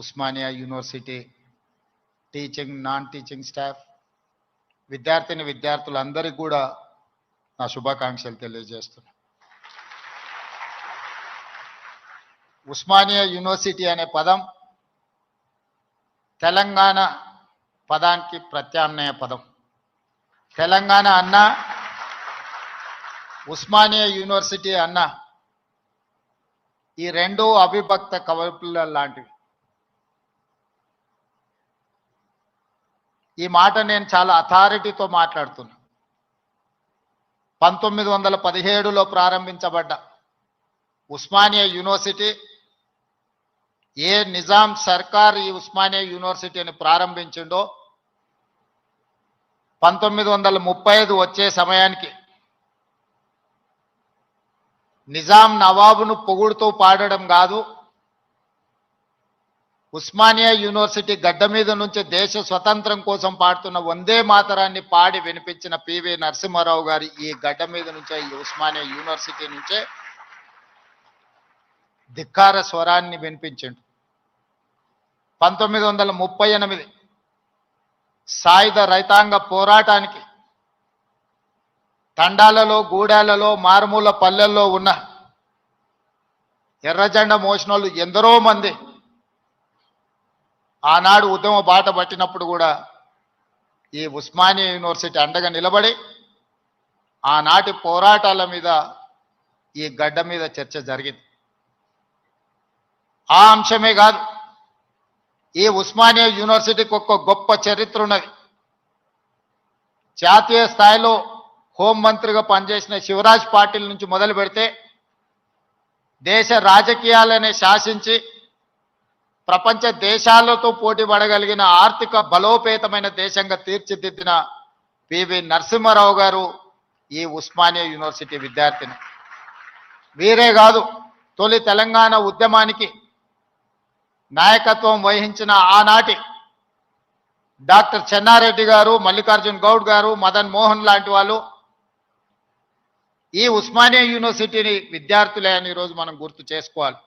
Osmania university teaching non teaching staff. విద్యార్థిని విద్యార్థులందరికీ కూడా నా శుభాకాంక్షలు తెలియజేస్తున్నా. ఉస్మానియా యూనివర్సిటీ అనే పదం తెలంగాణ పదానికి ప్రత్యామ్నాయ పదం. తెలంగాణ అన్న ఉస్మానియా యూనివర్సిటీ అన్న ఈ రెండు అవిభక్త కవపుల లాంటివి. ఈ మాట నేను చాలా అథారిటీతో మాట్లాడుతున్నా. పంతొమ్మిది వందల పదిహేడులో ప్రారంభించబడ్డ ఉస్మానియా యూనివర్సిటీ ఏ నిజాం సర్కార్ ఈ ఉస్మానియా యూనివర్సిటీని ప్రారంభించిండో పంతొమ్మిది వందల ముప్పై ఐదు వచ్చే సమయానికి నిజాం నవాబును పొగుడుతూ పాడడం కాదు ఉస్మానియా యూనివర్సిటీ గడ్డ మీద నుంచి దేశ స్వతంత్రం కోసం పాడుతున్న వందే మాతరాన్ని పాడి వినిపించిన పివి నరసింహారావు గారి ఈ గడ్డ మీద నుంచే ఈ ఉస్మానియా యూనివర్సిటీ నుంచే ధిక్కార స్వరాన్ని వినిపించిండు పంతొమ్మిది వందల ముప్పై ఎనిమిది సాయుధ రైతాంగ పోరాటానికి తండాలలో గూడాలలో మారుమూల పల్లెల్లో ఉన్న ఎర్రజెండ మోసినోళ్ళు ఎందరో మంది ఆనాడు ఉద్యమ బాట పట్టినప్పుడు కూడా ఈ ఉస్మానియా యూనివర్సిటీ అండగా నిలబడి ఆనాటి పోరాటాల మీద ఈ గడ్డ మీద చర్చ జరిగింది. ఆ అంశమే కాదు ఈ ఉస్మానియా యూనివర్సిటీకి ఒక గొప్ప చరిత్ర ఉన్నది. జాతీయ స్థాయిలో హోంమంత్రిగా పనిచేసిన శివరాజ్ పాటిల్ నుంచి మొదలు పెడితే దేశ రాజకీయాలనే శాసించి ప్రపంచ దేశాలతో పోటీ పడగలిగిన ఆర్థిక బలోపేతమైన దేశంగా తీర్చిదిద్దిన పివి నరసింహారావు గారు ఈ ఉస్మానియా యూనివర్సిటీ విద్యార్థిని. వీరే కాదు తొలి తెలంగాణ ఉద్యమానికి నాయకత్వం వహించిన ఆనాటి డాక్టర్ చెన్నారెడ్డి గారు మల్లికార్జున్ గౌడ్ గారు మదన్ మోహన్ లాంటి వాళ్ళు ఈ ఉస్మానియా యూనివర్సిటీని విద్యార్థులే అని ఈరోజు మనం గుర్తు చేసుకోవాలి.